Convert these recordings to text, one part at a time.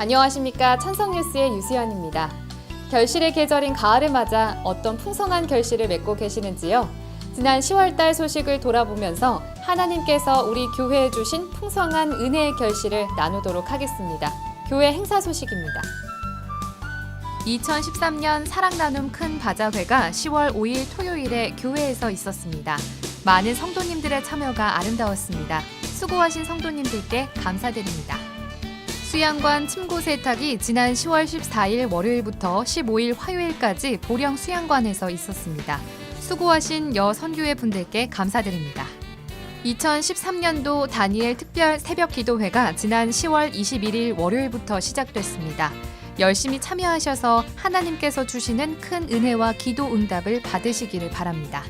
안녕하십니까 찬성뉴스의 유수연입니다. 결실의 계절인 가을을 맞아 어떤 풍성한 결실을 맺고 계시는지요? 지난 10월달 소식을 돌아보면서 하나님께서 우리 교회에 주신 풍성한 은혜의 결실을 나누도록 하겠습니다. 교회 행사 소식입니다. 2013년 사랑 나눔 큰 바자회가 10월 5일 토요일에 교회에서 있었습니다. 많은 성도님들의 참여가 아름다웠습니다. 수고하신 성도님들께 감사드립니다. 수양관 침구 세탁이 지난 10월 14일 월요일부터 15일 화요일까지 보령 수양관에서 있었습니다. 수고하신 여 선교회 분들께 감사드립니다. 2013년도 다니엘 특별 새벽 기도회가 지난 10월 21일 월요일부터 시작됐습니다. 열심히 참여하셔서 하나님께서 주시는 큰 은혜와 기도 응답을 받으시기를 바랍니다.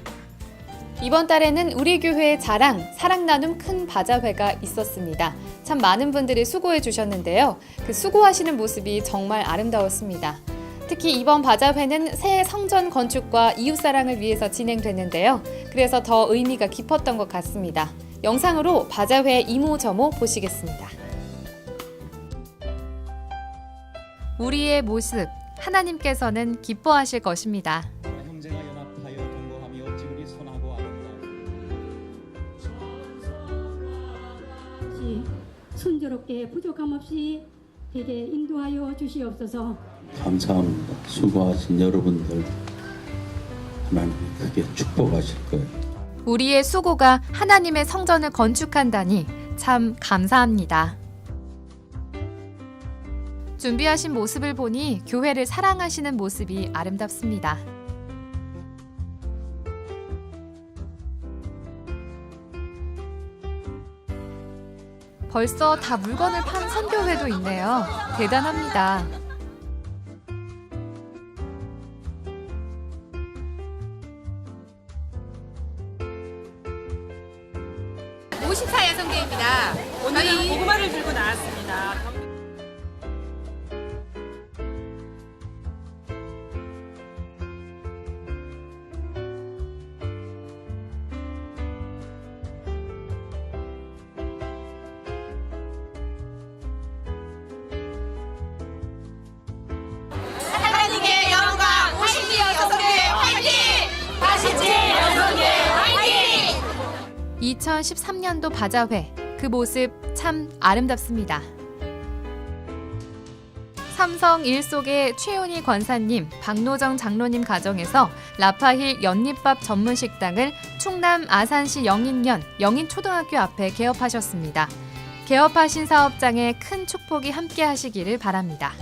이번 달에는 우리 교회의 자랑, 사랑 나눔 큰 바자회가 있었습니다. 참 많은 분들이 수고해 주셨는데요. 그 수고하시는 모습이 정말 아름다웠습니다. 특히 이번 바자회는 새 성전 건축과 이웃사랑을 위해서 진행됐는데요. 그래서 더 의미가 깊었던 것 같습니다. 영상으로 바자회 이모저모 보시겠습니다. 우리의 모습, 하나님께서는 기뻐하실 것입니다. 순조롭게 부족함 없이 되게 인도하여 주시옵소서. 감사합니다. 수고하신 여러분들 하나님이 크게 축복하실 거예요. 우리의 수고가 하나님의 성전을 건축한다니 참 감사합니다. 준비하신 모습을 보니 교회를 사랑하시는 모습이 아름답습니다. 벌써 다 물건을 판 선교회도 있네요. 대단합니다. 오십사 여성대입니다. 오늘은 고구마를 들고 나왔습니다. 2013년도 바자회 그 모습 참 아름답습니다. 삼성 일 속의 최윤희 권사님, 박노정 장로님 가정에서 라파힐 연잎밥 전문 식당을 충남 아산시 영인면 영인초등학교 앞에 개업하셨습니다. 개업하신 사업장에 큰 축복이 함께 하시기를 바랍니다.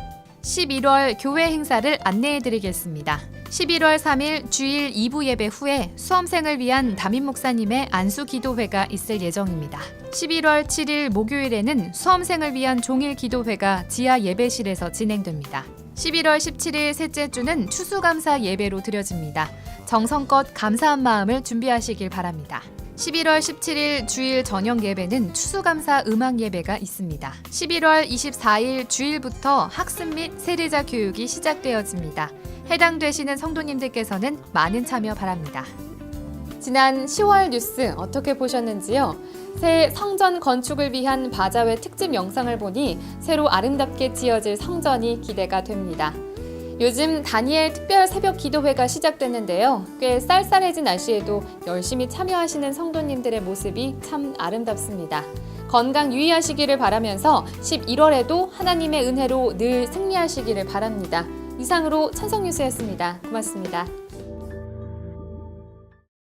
11월 교회 행사를 안내해 드리겠습니다. 11월 3일 주일 2부 예배 후에 수험생을 위한 담임 목사님의 안수 기도회가 있을 예정입니다. 11월 7일 목요일에는 수험생을 위한 종일 기도회가 지하 예배실에서 진행됩니다. 11월 17일 셋째 주는 추수감사 예배로 드려집니다. 정성껏 감사한 마음을 준비하시길 바랍니다. 11월 17일 주일 저녁 예배는 추수감사 음악 예배가 있습니다. 11월 24일 주일부터 학습 및 세례자 교육이 시작되어집니다. 해당되시는 성도님들께서는 많은 참여 바랍니다. 지난 10월 뉴스 어떻게 보셨는지요? 새 성전 건축을 위한 바자회 특집 영상을 보니 새로 아름답게 지어질 성전이 기대가 됩니다. 요즘 다니엘 특별 새벽 기도회가 시작됐는데요. 꽤 쌀쌀해진 날씨에도 열심히 참여하시는 성도님들의 모습이 참 아름답습니다. 건강 유의하시기를 바라면서 11월에도 하나님의 은혜로 늘 승리하시기를 바랍니다. 이상으로 찬성뉴스였습니다. 고맙습니다.